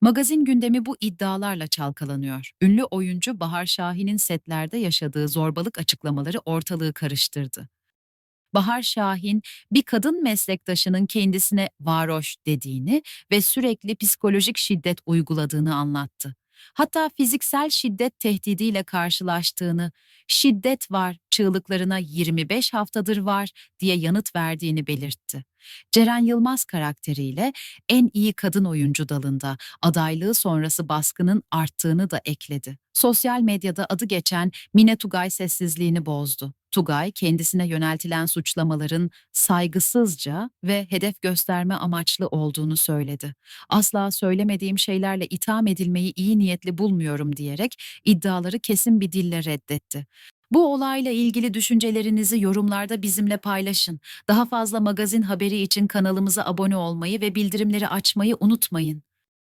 Magazin gündemi bu iddialarla çalkalanıyor. Ünlü oyuncu Bahar Şahin'in setlerde yaşadığı zorbalık açıklamaları ortalığı karıştırdı. Bahar Şahin, bir kadın meslektaşının kendisine varoş dediğini ve sürekli psikolojik şiddet uyguladığını anlattı. Hatta fiziksel şiddet tehdidiyle karşılaştığını, şiddet var çığlıklarına 25 haftadır var diye yanıt verdiğini belirtti. Ceren Yılmaz karakteriyle en iyi kadın oyuncu dalında adaylığı sonrası baskının arttığını da ekledi. Sosyal medyada adı geçen Mine Tugay sessizliğini bozdu. Tugay kendisine yöneltilen suçlamaların saygısızca ve hedef gösterme amaçlı olduğunu söyledi. Asla söylemediğim şeylerle itham edilmeyi iyi niyetli bulmuyorum diyerek iddiaları kesin bir dille reddetti. Bu olayla ilgili düşüncelerinizi yorumlarda bizimle paylaşın. Daha fazla magazin haberi için kanalımıza abone olmayı ve bildirimleri açmayı unutmayın.